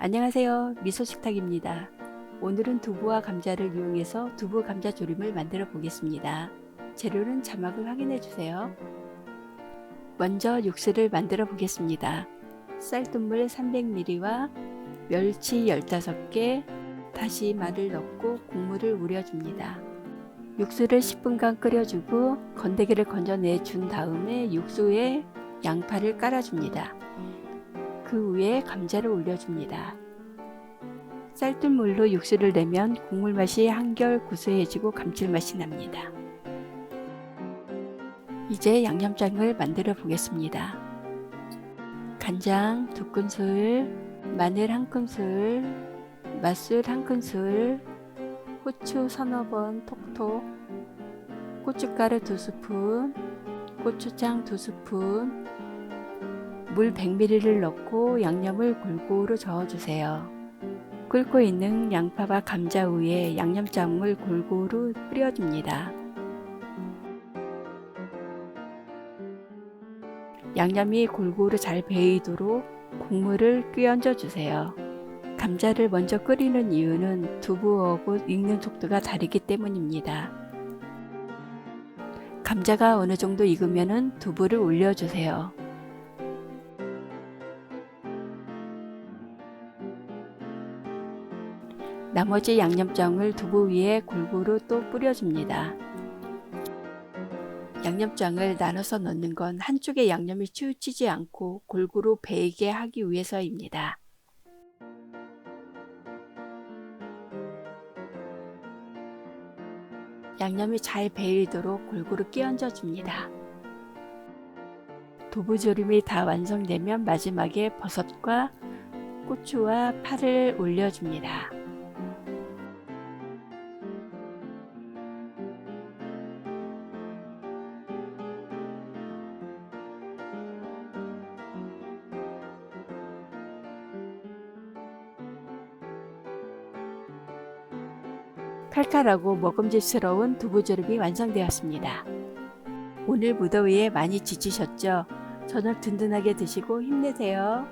안녕하세요. 미소식탁입니다. 오늘은 두부와 감자를 이용해서 두부 감자 조림을 만들어 보겠습니다. 재료는 자막을 확인해 주세요. 먼저 육수를 만들어 보겠습니다. 쌀뜨물 300ml와 멸치 15개, 다시마를 넣고 국물을 우려줍니다. 육수를 10분간 끓여주고 건더기를 건져내 준 다음에 육수에 양파를 깔아줍니다. 그 위에 감자를 올려줍니다. 쌀뜨물로 육수를 내면 국물 맛이 한결 구수해지고 감칠맛이 납니다. 이제 양념장을 만들어 보겠습니다. 간장 2큰술, 마늘 1큰술, 맛술 1큰술, 후추 서너 번 톡톡, 고춧가루 2스푼, 고추장 2스푼, 물 100ml를 넣고 양념을 골고루 저어주세요. 끓고 있는 양파와 감자 위에 양념장을 골고루 뿌려줍니다. 양념이 골고루 잘 배이도록 국물을 끼얹어 주세요. 감자를 먼저 끓이는 이유는 두부하고 익는 속도가 다르기 때문입니다. 감자가 어느 정도 익으면 두부를 올려주세요. 나머지 양념장을 두부 위에 골고루 또 뿌려줍니다. 양념장을 나눠서 넣는 건 한쪽에 양념이 치우치지 않고 골고루 배이게 하기 위해서입니다. 양념이 잘 배이도록 골고루 끼얹어 줍니다. 두부조림이 다 완성되면 마지막에 버섯과 고추와 파를 올려줍니다. 칼칼하고 먹음직스러운 두부조림이 완성되었습니다. 오늘 무더위에 많이 지치셨죠? 저녁 든든하게 드시고 힘내세요.